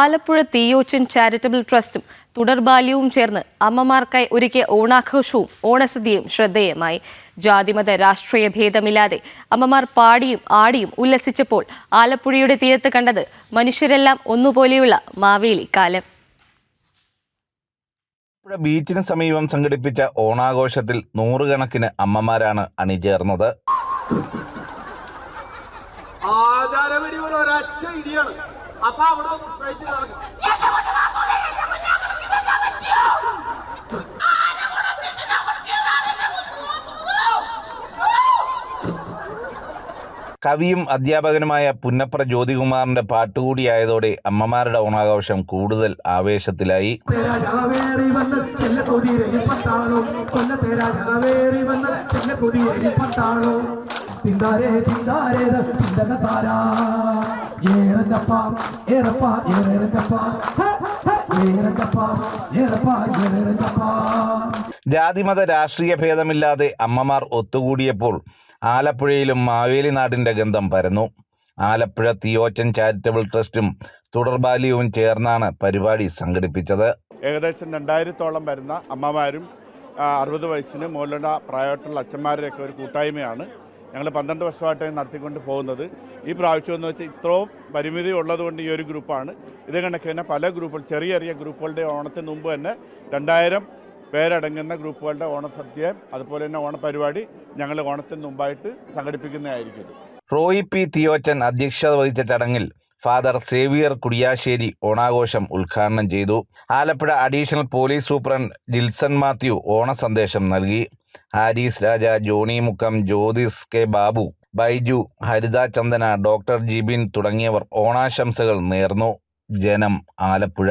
Alappuzha തീയോച്ചൻ charitable ട്രസ്റ്റും തുടർബാല്യവും ചേർന്ന് അമ്മമാർക്കായി ഒരുക്കിയ ഓണാഘോഷവും ഓണസദ്യയും ശ്രദ്ധേയമായി. ജാതിമത രാഷ്ട്രീയ ഭേദമില്ലാതെ അമ്മമാർ പാടിയും ആടിയും ഉല്ലസിച്ചപ്പോൾ ആലപ്പുഴയുടെ തീരത്ത് കണ്ടത് മനുഷ്യരെല്ലാം ഒന്നുപോലെയുള്ള മാവേലി കാലം. ആലപ്പുഴ ബീച്ചിന് സമീപം സംഘടിപ്പിച്ച ഓണാഘോഷത്തിൽ നൂറുകണക്കിന് അമ്മമാരാണ് അണിചേർന്നത്. ഒരു ഒരൊറ്റ ഇടിയാണ്. അപ്പൊ അവിടെ നടക്കും. കവിയും അധ്യാപകനുമായ പുന്നപ്ര ജ്യോതികുമാറിന്റെ പാട്ടുകൂടിയായതോടെ അമ്മമാരുടെ ഓണാഘോഷം കൂടുതൽ ആവേശത്തിലായി. കൊല്ല തിന്താരേ തിന്താരേത് തിന്തക താരാ. ഏറഞ്ചപ്പ ഏറപ്പ ഏറഞ്ചപ്പ ജാതിമത രാഷ്ട്രീയ ഭേദമില്ലാതെ അമ്മമാർ ഒത്തുകൂടിയപ്പോൾ ആലപ്പുഴയിലും മാവേലി നാടിന്റെ ഗന്ധം പരന്നു. ആലപ്പുഴ തിയോച്ചൻ ചാരിറ്റബിൾ ട്രസ്റ്റും തുടർബാലിയവും ചേർന്നാണ് പരിപാടി സംഘടിപ്പിച്ചത്. ഏകദേശം രണ്ടായിരത്തോളം വരുന്ന അമ്മമാരും അറുപത് വയസ്സിന് മുകളിലുള്ള പ്രായമായിട്ടുള്ള അച്ഛന്മാരുടെയൊക്കെ ഒരു കൂട്ടായ്മയാണ്. ഞങ്ങൾ പന്ത്രണ്ട് വർഷമായിട്ട് നടത്തിക്കൊണ്ട് പോകുന്നത്. ഈ പ്രാവശ്യം എന്ന് വെച്ചാൽ ഇത്രയും പരിമിതി ഉള്ളതുകൊണ്ട് ഈ ഒരു ഗ്രൂപ്പാണ്. ഇത് കണക്ക് തന്നെ പല ഗ്രൂപ്പുകൾ ചെറിയ ചെറിയ ഗ്രൂപ്പുകളുടെ ഓണത്തിന് മുമ്പ് തന്നെ രണ്ടായിരം പേരടങ്ങുന്ന ഗ്രൂപ്പുകളുടെ ഓണസദ്യ അതുപോലെ തന്നെ ഓണപരിപാടി ഞങ്ങൾ ഓണത്തിന് മുമ്പായിട്ട് സംഘടിപ്പിക്കുന്നതായിരിക്കും. റോയി പി തിയോച്ചൻ അധ്യക്ഷത വഹിച്ച ചടങ്ങിൽ ഫാദർ സേവിയർ കുടിയാശ്ശേരി ഓണാഘോഷം ഉദ്ഘാടനം ചെയ്തു. Alappuzha additional police superintendent Jilson Mathew ഓണ സന്ദേശം നൽകി. ഹാരിസ് രാജ ജോണി മുക്കം ജ്യോതിസ് കെ ബാബു ബൈജു ഹരിത ചന്ദന ഡോക്ടർ ജിബിൻ തുടങ്ങിയവർ ഓണാശംസകൾ നേർന്നു. ജനം ആലപ്പുഴ.